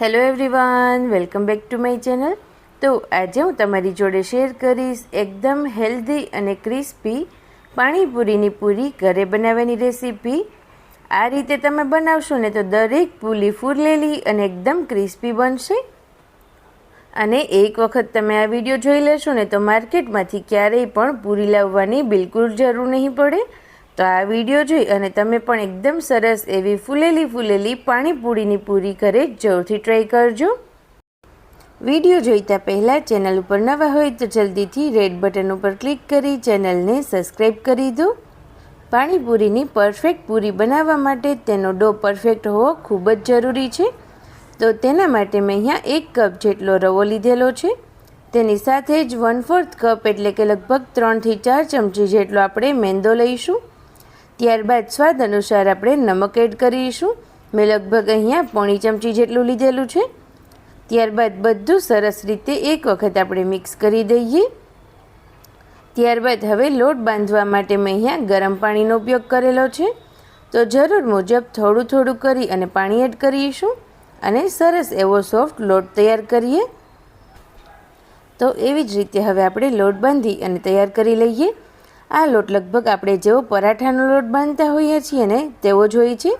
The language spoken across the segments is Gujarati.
Hello everyone welcome back to my channel તો આજે હું તમારી જોડે શેર કરીશ એકદમ હેલ્ધી અને ક્રિસ્પી પાણીપુરીની પૂરી ઘરે બનાવવાની રેસીપી આ રીતે તમે બનાવશો ને તો દરેક પૂરી ફૂલેલી અને એકદમ ક્રિસ્પી બનશે. અને એક વખત તમે આ વીડિયો જોઈ લેશો ને તો માર્કેટમાંથી ક્યારેય પણ પૂરી લાવવાની બિલકુલ જરૂર નહીં પડે. તો આ વીડિયો જોઈ અને તમે પણ એકદમ સરસ એવી ફૂલેલી ફૂલેલી પાણીપુરીની પૂરી ઘરે જરૂરથી ટ્રાય કરજો. વીડિયો જોઈતા પહેલાં ચેનલ ઉપર નવા હોય તો જલ્દીથી રેડ બટન ઉપર ક્લિક કરી ચેનલને સબસ્ક્રાઈબ કરી દો. પાણીપુરીની પરફેક્ટ પૂરી બનાવવા માટે તેનો ડો પરફેક્ટ હોવો ખૂબ જ જરૂરી છે. તો તેના માટે મેં અહીંયા એક કપ જેટલો રવો લીધેલો છે. તેની સાથે જ વન ફોર્થ કપ એટલે કે લગભગ ત્રણથી ચાર ચમચી જેટલો આપણે મેંદો લઈશું. ત્યારબાદ સ્વાદ અનુસાર આપણે નમક એડ કરીશું. મેં લગભગ અહીંયા પોણી ચમચી જેટલું લીધેલું છે. ત્યારબાદ બધું સરસ રીતે એક વખત આપણે મિક્સ કરી દઈએ. ત્યારબાદ હવે લોટ બાંધવા માટે મેં અહીંયા ગરમ પાણીનો ઉપયોગ કરેલો છે. તો જરૂર મુજબ થોડું થોડું કરી અને પાણી એડ કરીશું અને સરસ એવો સોફ્ટ લોટ તૈયાર કરીએ. તો એવી જ રીતે હવે આપણે લોટ બાંધી અને તૈયાર કરી લઈએ. આ લોટ લગભગ આપણે જેવો પરાઠાનો લોટ બાંધતા હોઈએ છીએ ને, તેવો જ હોય છે.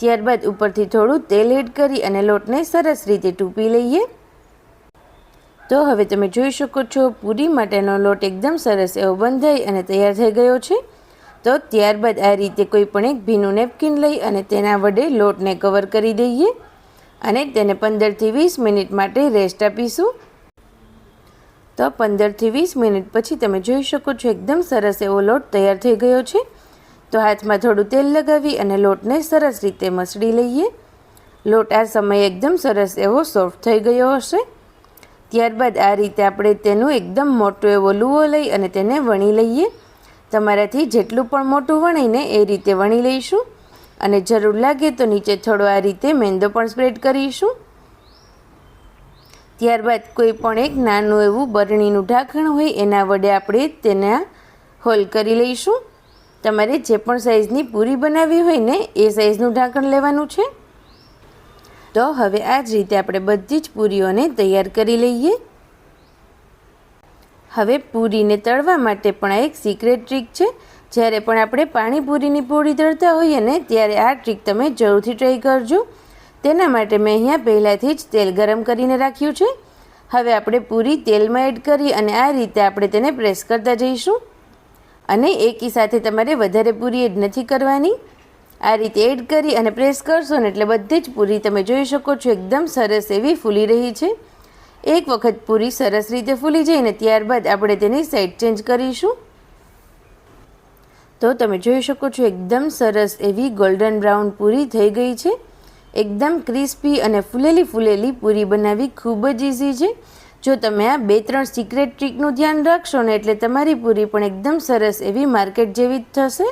ત્યારબાદ ઉપરથી થોડું તેલ એડ કરી અને લોટને સરસ રીતે ટૂંપી લઈએ. તો હવે તમે જોઈ શકો છો, પૂરી માટેનો લોટ એકદમ સરસ એવો બંધાઈ અને તૈયાર થઈ ગયો છે. તો ત્યારબાદ આ રીતે કોઈ પણ એક ભીનું નેપકિન લઈ અને તેના વડે લોટને કવર કરી દઈએ અને તેને પંદરથી વીસ મિનિટ માટે રેસ્ટ આપીશું. તો પંદરથી વીસ મિનિટ પછી તમે જોઈ શકો છો એકદમ સરસ એવો લોટ તૈયાર થઈ ગયો છે. તો હાથમાં થોડું તેલ લગાવી અને લોટને સરસ રીતે મસળી લઈએ. લોટ આ સમયે એકદમ સરસ એવો સોફ્ટ થઈ ગયો હશે. ત્યારબાદ આ રીતે આપણે તેનું એકદમ મોટો એવો લૂવો લઈ અને તેને વણી લઈએ. તમારાથી જેટલું પણ મોટું વણીને એ રીતે વણી લઈશું. અને જરૂર લાગે તો નીચે થોડો આ રીતે મેંદો પણ સ્પ્રેડ કરીશું. ત્યારબાદ કોઈ પણ એક નાનું એવું બરણીનું ઢાંકણ હોય એના વડે આપણે તેના હોલ કરી લઈશું. તમારે જે પણ સાઇઝની પૂરી બનાવવી હોય ને એ સાઇઝનું ઢાંકણ લેવાનું છે. તો હવે આ જ રીતે આપણે બધી જ પૂરીઓને તૈયાર કરી લઈએ. હવે પૂરીને તળવા માટે પણ આ એક સિક્રેટ ટ્રીક છે. જ્યારે પણ આપણે પાણીપુરીની પૂરી તળતા હોઈએ ને ત્યારે આ ટ્રીક તમે જરૂરથી ટ્રાય કરજો. તેના માટે મેં અહીંયા પહેલાંથી જ તેલ ગરમ કરીને રાખ્યું છે. હવે આપણે પૂરી તેલમાં એડ કરી અને આ રીતે આપણે તેને પ્રેસ કરતા જઈશું. અને એકી સાથે તમારે વધારે પૂરી એડ નથી કરવાની. આ રીતે એડ કરી અને પ્રેસ કરશો ને એટલે બધી જ પૂરી તમે જોઈ શકો છો. એકદમ સરસ એવી ફૂલી રહી છે. એક વખત પૂરી સરસ રીતે ફૂલી જાય ને ત્યારબાદ આપણે તેની સાઈડ ચેન્જ કરીશું. તો તમે જોઈ શકો છો, એકદમ સરસ એવી ગોલ્ડન બ્રાઉન પૂરી થઈ ગઈ છે. એકદમ ક્રિસ્પી અને ફૂલેલી ફૂલેલી પૂરી બનાવવી ખૂબ જ ઇઝી છે. જો તમે આ બે ત્રણ સિક્રેટ ટ્રીકનું ધ્યાન રાખશો ને એટલે તમારી પૂરી પણ એકદમ સરસ એવી માર્કેટ જેવી જ થશે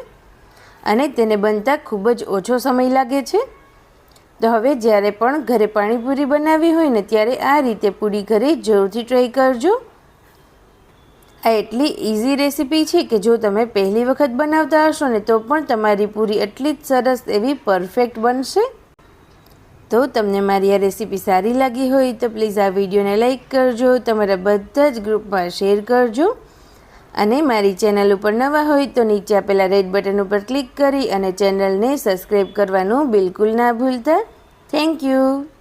અને તેને બનતા ખૂબ જ ઓછો સમય લાગે છે. તો હવે જ્યારે પણ ઘરે પાણીપુરી બનાવવી હોય ને ત્યારે આ રીતે પૂરી ઘરે જરૂરથી ટ્રાય કરજો. આ એટલી ઇઝી રેસીપી છે કે જો તમે પહેલી વખત બનાવતા હશો ને તો પણ તમારી પૂરી એટલી જ સરસ એવી પરફેક્ટ બનશે. તો તમને મારી આ રેસીપી સારી લાગી હોય તો પ્લીઝ આ વિડીયોને લાઇક કરજો, તમારા બધા જ ગ્રુપમાં શેર કરજો. અને મારી ચેનલ ઉપર નવા હોય તો નીચે આપેલા રેડ બટન ઉપર ક્લિક કરી અને ચેનલને સબસ્ક્રાઈબ કરવાનું બિલકુલ ના ભૂલતા. Thank you